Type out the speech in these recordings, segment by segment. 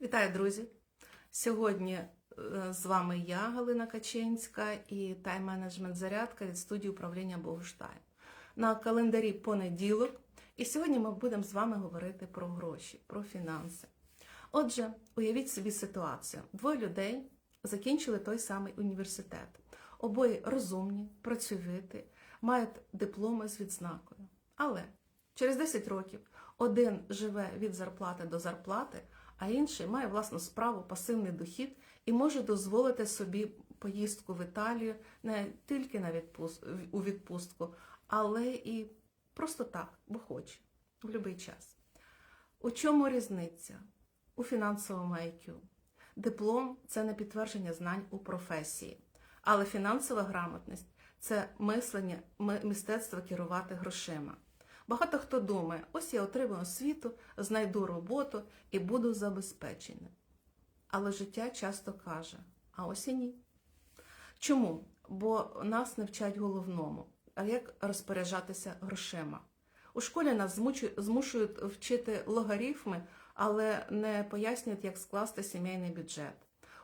Вітаю, друзі! Сьогодні е, з вами я, Галина Качинська, і тайм-менеджмент зарядка від студії управління Богуштайм. На календарі понеділок, і сьогодні ми будемо з вами говорити про гроші, про фінанси. Отже, уявіть собі ситуацію: двоє людей закінчили той самий університет. Обоє розумні, працьовиті, мають дипломи з відзнакою. Але через 10 років один живе від зарплати до зарплати, а інший має власну справу, пасивний дохід і може дозволити собі поїздку в Італію не тільки на відпуст... у відпустку, але і просто так, бо хоче, в будь-який час. У чому різниця? У фінансовому IQ. Диплом це не підтвердження знань у професії, але фінансова грамотність це мислення, мистецтво керувати грошима. Багато хто думає, ось я отримаю освіту, знайду роботу і буду забезпеченим. Але життя часто каже, а ось і ні. Чому? Бо нас не вчать головному, як розпоряджатися грошима. У школі нас змушують вчити логарифми, але не пояснюють, як скласти сімейний бюджет.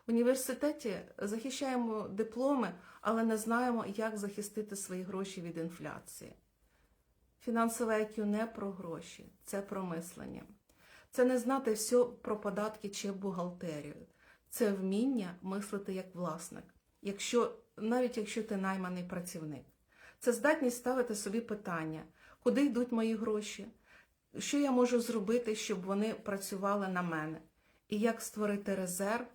В університеті захищаємо дипломи, але не знаємо, як захистити свої гроші від інфляції. Фінансове IQ не про гроші, це про мислення. Це не знати все про податки чи бухгалтерію. Це вміння мислити як власник, якщо, навіть якщо ти найманий працівник. Це здатність ставити собі питання, куди йдуть мої гроші, що я можу зробити, щоб вони працювали на мене, і як створити резерв,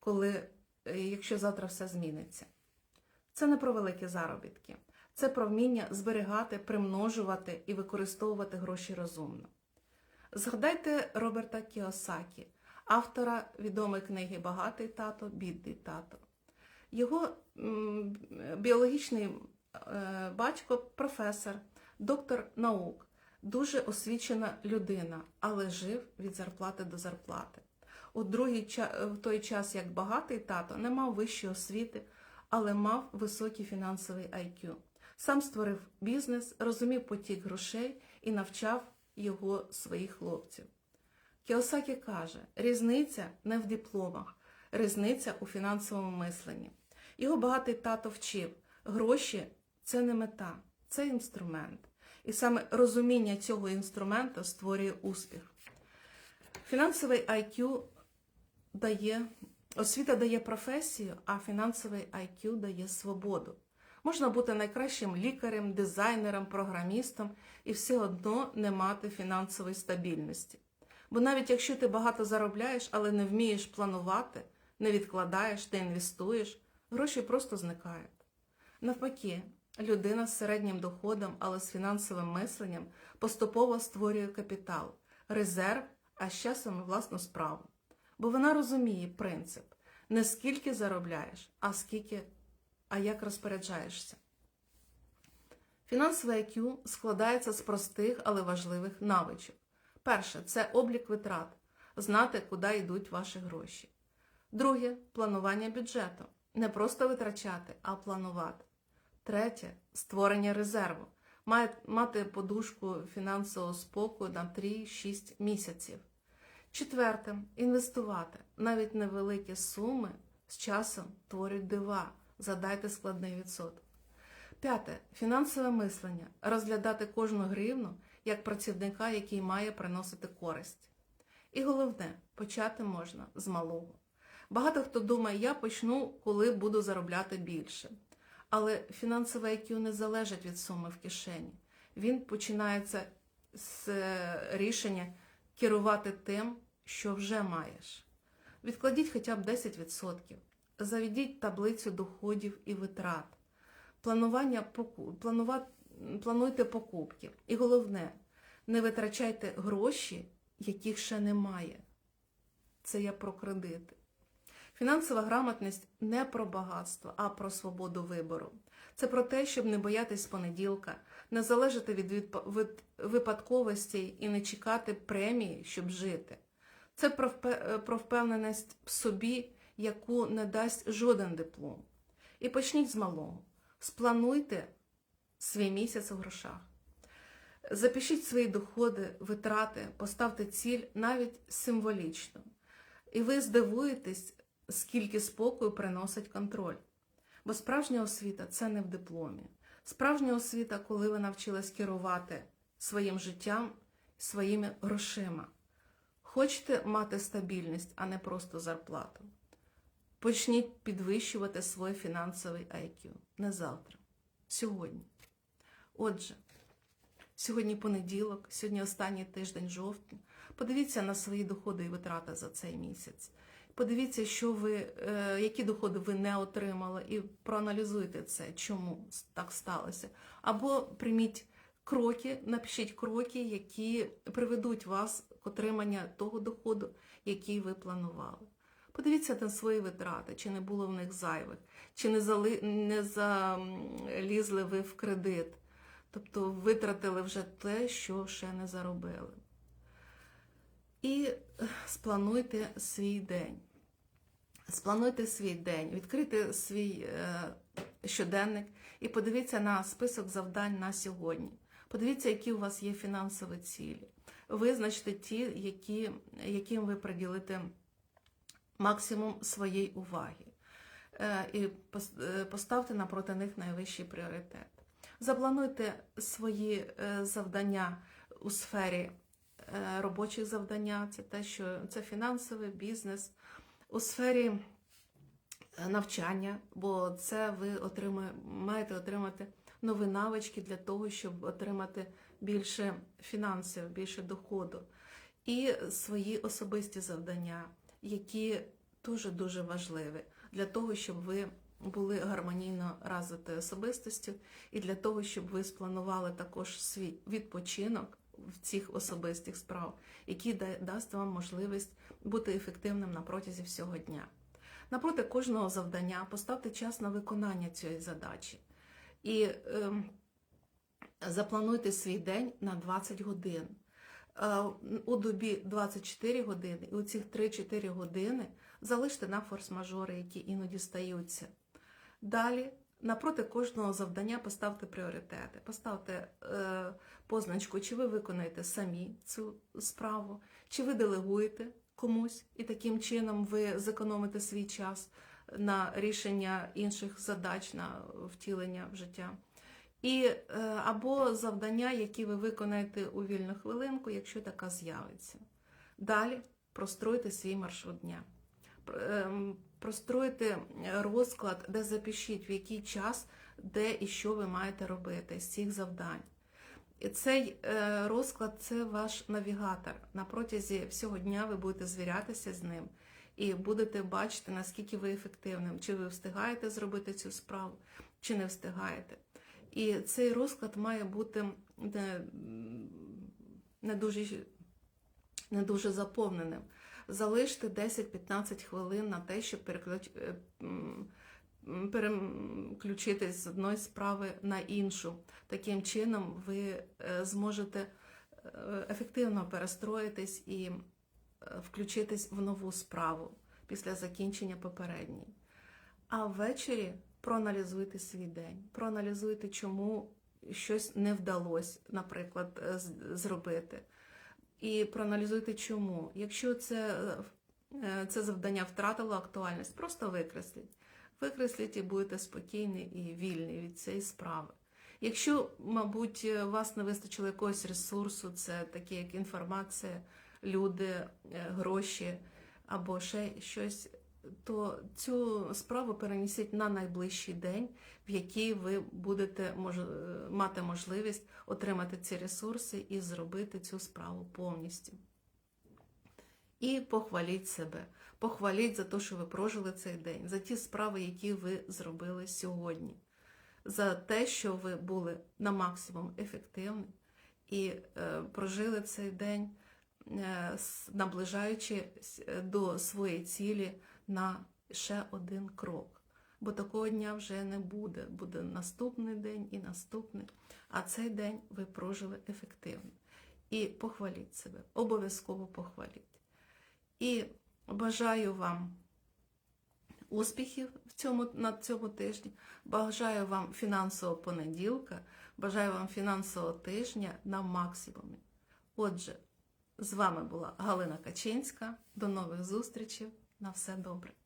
коли, е, якщо завтра все зміниться. Це не про великі заробітки. Це про вміння зберігати, примножувати і використовувати гроші розумно. Згадайте Роберта Кіосакі, автора відомої книги Багатий тато, бідний тато. Його біологічний е, батько, професор, доктор наук, дуже освічена людина, але жив від зарплати до зарплати. У другий в той час, як багатий тато, не мав вищої освіти, але мав високий фінансовий IQ. Сам створив бізнес, розумів потік грошей і навчав його своїх хлопців. Кіосакі каже, різниця не в дипломах, різниця у фінансовому мисленні. Його багатий тато вчив, гроші це не мета, це інструмент. І саме розуміння цього інструменту створює успіх. Фінансовий IQ дає, освіта дає професію, а фінансовий IQ дає свободу. Можна бути найкращим лікарем, дизайнером, програмістом і все одно не мати фінансової стабільності. Бо навіть якщо ти багато заробляєш, але не вмієш планувати, не відкладаєш, не інвестуєш, гроші просто зникають. Навпаки, людина з середнім доходом, але з фінансовим мисленням поступово створює капітал, резерв, а з часом власну справу. Бо вона розуміє принцип не скільки заробляєш, а скільки, а як розпоряджаєшся. Фінансове IQ складається з простих, але важливих навичок. Перше це облік витрат, знати, куди йдуть ваші гроші. Друге планування бюджету. Не просто витрачати, а планувати. Третє створення резерву. Має мати подушку фінансового спокою на 3-6 місяців. Четверте інвестувати. Навіть невеликі суми з часом творять дива. Задайте складний відсоток. П'яте фінансове мислення. Розглядати кожну гривну як працівника, який має приносити користь. І головне, почати можна з малого. Багато хто думає, я почну, коли буду заробляти більше. Але фінансове IQ не залежить від суми в кишені. Він починається з е, рішення керувати тим, що вже маєш. Відкладіть хоча б 10%. Заведіть таблицю доходів і витрат. Планування поку- планува- плануйте покупки. І головне, не витрачайте гроші, яких ще немає. Це я про кредити. Фінансова грамотність не про багатство, а про свободу вибору. Це про те, щоб не боятись понеділка, не залежати від випадковостей і не чекати премії, щоб жити. Це про впевненість в собі, яку не дасть жоден диплом. І почніть з малого. Сплануйте свій місяць у грошах. Запишіть свої доходи, витрати, поставте ціль навіть символічно. І ви здивуєтесь, скільки спокою приносить контроль. Бо справжня освіта це не в дипломі. Справжня освіта, коли ви навчились керувати своїм життям, своїми грошима. Хочете мати стабільність, а не просто зарплату. Почніть підвищувати свій фінансовий IQ. Не завтра, сьогодні. Отже, сьогодні понеділок, сьогодні останній тиждень жовтня. Подивіться на свої доходи і витрати за цей місяць. Подивіться, що ви, е, які доходи ви не отримали, і проаналізуйте це, чому так сталося. Або прийміть кроки, напишіть кроки, які приведуть вас к отриманню того доходу, який ви планували. Подивіться на свої витрати, чи не було в них зайвих, чи не, зали, не залізли ви в кредит, тобто витратили вже те, що ще не заробили. І е, сплануйте свій день. Сплануйте свій день, відкрийте свій е, щоденник і подивіться на список завдань на сьогодні. Подивіться, які у вас є фінансові цілі. Визначте ті, які, яким ви приділите максимум своєї уваги. Е, і е, поставте напроти них найвищий пріоритет. Заплануйте свої е, завдання у сфері робочих завдання, це те, що це фінансовий бізнес, у сфері навчання, бо це ви отримує, маєте отримати нові навички для того, щоб отримати більше фінансів, більше доходу. І свої особисті завдання, які дуже дуже важливі для того, щоб ви були гармонійно розвитою особистостю, і для того, щоб ви спланували також свій відпочинок в цих особистих справ, який да- дасть вам можливість бути ефективним на протязі всього дня. Напроти кожного завдання поставте час на виконання цієї задачі. І ем, заплануйте свій день на 20 годин. Е, У добі 24 години, і у цих 3-4 години залиште на форс-мажори, які іноді стаються. Далі, напроти кожного завдання поставте пріоритети, поставте е, позначку, чи ви виконаєте самі цю справу, чи ви делегуєте комусь, і таким чином ви зекономите свій час на рішення інших задач, на втілення в життя. І е, або завдання, які ви виконаєте у вільну хвилинку, якщо така з'явиться. Далі простройте свій маршрут дня. Ем, Простройте розклад, де запишіть, в який час, де і що ви маєте робити з цих завдань. І цей е, розклад це ваш навігатор. На протязі всього дня ви будете звірятися з ним і будете бачити, наскільки ви ефективним, чи ви встигаєте зробити цю справу, чи не встигаєте. І цей розклад має бути не, не, дуже, не дуже заповненим. Залиште 10-15 хвилин на те, щоб е, переключитись з одної справи на іншу. Таким чином ви е, зможете е, ефективно перестроїтись і включитись в нову справу після закінчення попередньої. А ввечері проаналізуйте свій день, проаналізуйте, чому щось не вдалося, наприклад, е, зробити. І проаналізуйте, чому. Якщо це, е, це завдання втратило актуальність, просто викресліть. Викресліть і будете спокійні і вільні від цієї справи. Якщо, мабуть, вас не вистачило якогось ресурсу, це такі як інформація, люди, е, гроші або ще щось, то цю справу перенесіть на найближчий день, в який ви будете мож... мати можливість отримати ці ресурси і зробити цю справу повністю. І похваліть себе. Похваліть за те, що ви прожили цей день, за ті справи, які ви зробили сьогодні, за те, що ви були на максимум ефективні і е, прожили цей день, е, наближаючись е, до своєї цілі на ще один крок. Бо такого дня вже не буде. Буде наступний день і наступний. А цей день ви прожили ефективно. І похваліть себе, обов'язково похваліть. І бажаю вам успіхів в цьому, на цьому тижні. Бажаю вам фінансового понеділка, бажаю вам фінансового тижня на максимумі. Отже, З вами була Галина Качинська. До нових зустрічей. На все добре.